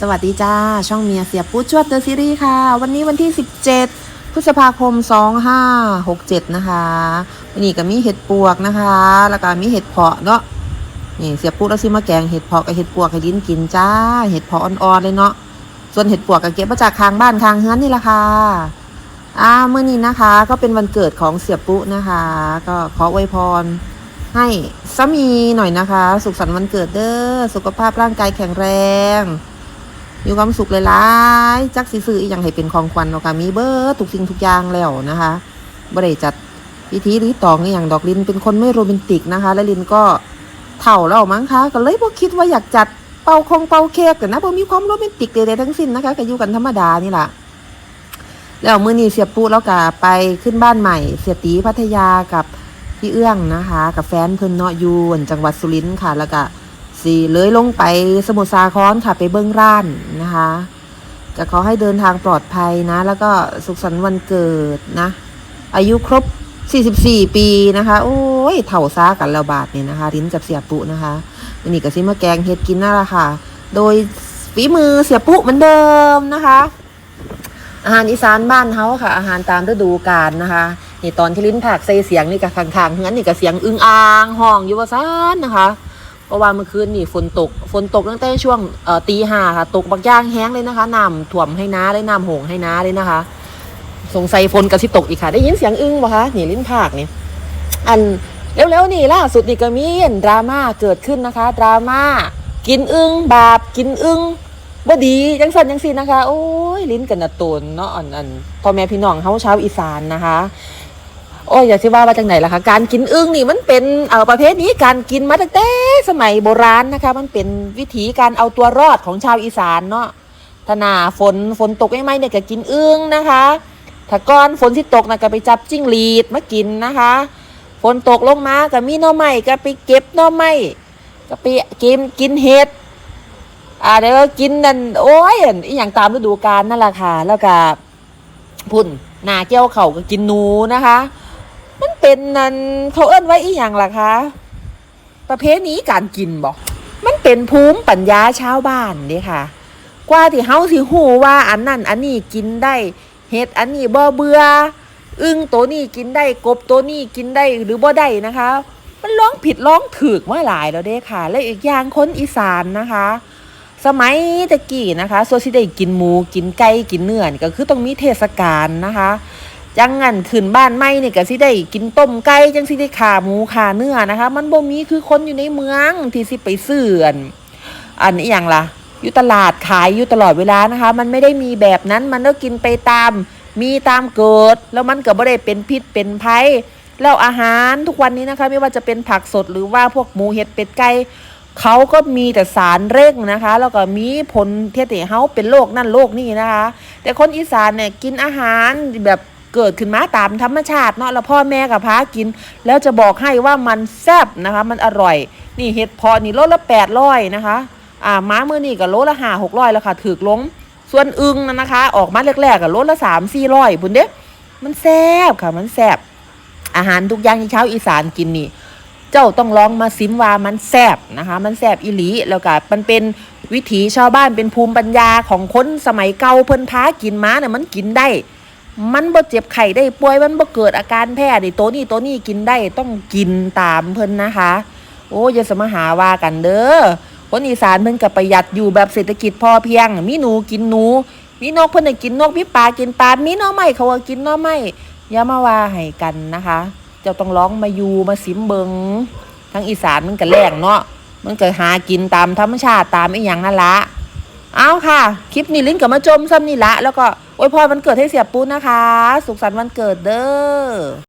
สวัสดีจ้า ช่องเมียเสียปุ๊จวดเดอะซีรีส์ค่ะ วันนี้วันที่ 17 พฤษภาคม 2567 นะคะ วันนี้ก็มีเห็ดปวกนะคะ แล้วก็มีเห็ดเพาะเนาะนี่เสียปุ๊แล้วซิมาแกงเห็ดเพาะกับเห็ดปวกให้ลิ้นกินจ้า เห็ดเพาะอ่อนๆเลยเนาะส่วนเห็ดปวกก็เก็บมาจากข้างบ้านข้างเฮือนนี่แหละค่ะอ่าเมื่อนี้นะคะ ก็เป็นวันเกิดของเสียปุ๊นะคะ ก็ขออวยพรให้สามีหน่อยนะคะ สุขสันต์วันเกิดเด้อสุขภาพร่างกายแข็งแรง มีความสุขหลายๆจักสิซื้ออีหยังให้เป็นของขวัญเนาะค่ะมีเบิร์ทุกสิ่งทุกอย่างแล้วนะคะบ่ได้จัดพิธีหรือตองอหย่างดอกลินเป็นคนไม่โรแมนติกนะคะ และลินก็เฒ่าแล้วมั้งคะก็เลยบ่คิดว่าอยากจัดเป่าคงเป่าเค้กแต่นะบ่มีความโรแมนติกใดๆทั้งสิ้นนะคะก็อยู่กันธรรมดานี่ล่ะแล้วมือนี้เสียปูแล้วก็ไปขึ้นบ้านใหม่ เสียตีพัทยากับพี่เอื้องนะคะ กับแฟนเพิ่นเนาะยู่จังหวัดสุรินทร์ค่ะแล้วก็ สีเลยลงไปสมุทรสาครค่ะไปเบิ้องร้านนะคะก็ขอให้เดินทางปลอดภัยนะ แล้วก็สุขสันต์วันเกิดนะ อายุครบ 44 ปีนะคะ โอ้ยเถ่าซากันแล้วบาทเนี่ยนะคะลิ้นกับเสียปุนะคะวันนี้ก็ซิมาแกงเฮ็ดกินนั่นแหละค่ะ โดยฝีมือเสียปุเหมือนเดิมนะคะ อาหารอีสานบ้านเฮาค่ะ อาหารตามฤดูกาลนะคะนี่ตอนที่ลิ้นผักใส่เสียงนี่กับข้างๆเฮือนนี่กับเสียงอึ้งอ่างห้องอยู่ว่าซานนะคะ เพราะว่าเมื่อคืนนี่ฝนตก ฝนตกตั้งแต่ช่วงตีห้าค่ะ ตกบักย่างแห้งเลยนะคะน้ำท่วมให้น้าเลยน้ำหงให้น้าเลยนะคะ สงสัยฝนกับสิตกอีกค่ะ ได้ยินเสียงอึ้งปะคะนี่ลิ้นผักนี่อันเร็วๆนี่ล่าสุดนี่ก็มีดราม่าเกิดขึ้นนะคะ ดราม่ากินอึ้งบาปกินอึ้งบ่ดีจังสันจังสีนะคะ โอ้ยลิ้นกันนะตนเนาะอันอันพ่อแม่พี่น้องเฮาชาวอีสานนะคะ โอ้ยอย่ากสิว่าว่าจังไหนล่ะคะการกินอึ่งนี่มันเป็นเอ่อประเภทนี้การกินมาตั้งแต่สมัยโบราณนะคะ มันเป็นวิถีการเอาตัวรอดของชาวอีสานเนาะถ้าหนาฝนฝนตกไม่ไหมเนี่ยก็กินอึ่งนะคะถ้าก้อนฝนที่ตกนะก็ไปจับจิ้งหรีดมากินนะคะ ฝนตกลงมาก็มีหน่อไม้ก็ไปเก็บหน่อไม้ก็ไปกินกินเห็ดอ่าเดี๋ยวก็กินนั่นโอ้ยอีอย่างตามฤดูกาลนั่นแหละค่ะ แล้วก็พุ่นหนาเกี้ยวเขาก็กินหนูนะคะ เป็นนั่นเขาเอิ้นไว้อีอย่างล่ะคะ ประเภทนี้การกินบอกมันเป็นภูมิปัญญาชาวบ้านเด้ค่ะ กว่าที่เฮาสิฮู้ว่าอันนั้นอันนี้กินได้เห็ดอันนี้บ่เบื่ออึ้งตัวนี้กินได้กบตัวนี้กินได้หรือบ่ได้นะคะ มันร้องผิดร้องถูกมาหลายแล้วเด้ค่ะ และอีกอย่างคนอีสานนะคะ สมัยตะกี้นะคะส่วนสิได้กินหมูกินไก่กินเนื้อนี่ก็คือต้องมีเทศกาลนะคะ จังงันขึ้นบ้านไม่นี่ก็สิได้กินต้มไก่จังสิได้ขาหมูขาเนื้อนะคะ มันบ่มีคือคนอยู่ในเมืองที่สิไปซื้ออันอันนี้อย่างล่ะอยู่ตลาดขายอยู่ตลอดเวลานะคะ มันไม่ได้มีแบบนั้นมันก็กินไปตามมีตามเกิด แล้วมันก็บ่ได้เป็นพิษเป็นภัยแล้วอาหารทุกวันนี้นะคะ ไม่ว่าจะเป็นผักสดหรือว่าพวกหมูเห็ดเป็ดไก่เขาก็มีแต่สารเร่งนะคะ แล้วก็มีผลเทติเฮาเป็นโรคนั่นโรคนี่นะคะ แต่คนอีสานเนี่ยกินอาหารแบบ เกิดขึ้นมาตามธรรมชาติเนาะแล้วพ่อแม่กับพากิน แล้วจะบอกให้ว่ามันแซ่บนะคะ มันอร่อย นี่เห็ดพอนี่โลละแปดร้อยนะคะอ่าม้ามือนี่กับโลละห้าหกร้อยแล้วค่ะถือลงส่วนอึงนะนะคะ ออกมาแรกๆกับโลละสามสี่ร้อยบุญเด้มันแซ่บค่ะมันแซ่บอาหารทุกอย่างที่ชาวอีสานกินนี่เจ้าต้องลองมาซิมว่ามันแซบนะคะ มันแซบอีหลีแล้วก็มันเป็นวิถีชาวบ้านเป็นภูมิปัญญาของคนสมัยเก่าเพิ่นพากินม้าเนี่ยมันกินได้ มันบ่เจ็บไข้ได้ป่วยมันบ่เกิดอาการแพ้ดิตัวนี้ตัวนี้กินได้ต้องกินตามเพิ่นนะคะ โอ้อย่าสมหาว่ากันเด้อคนอีสานเพิ่นก็ประหยัดอยู่แบบเศรษฐกิจพอเพียง มีหนูกินหนู มีนกเพิ่นกินนกมีปลากินปลา มีน่อไม้เขาก็กินน่อไม้อย่ามาว่าให้กันนะคะ เจ้าต้องร้องมาอยู่มาสิมเบิงทั้งอีสานมันก็แรงเนาะมันก็หากินตามธรรมชาติตามไอ้อย่างนั่นละ เอาค่ะ คลิปนี้ลิ้นกับมาจมซ้ำนี่ละ แล้วก็อวยพรวันเกิดให้เสียปูนนะคะ สุขสันต์วันเกิดเด้อ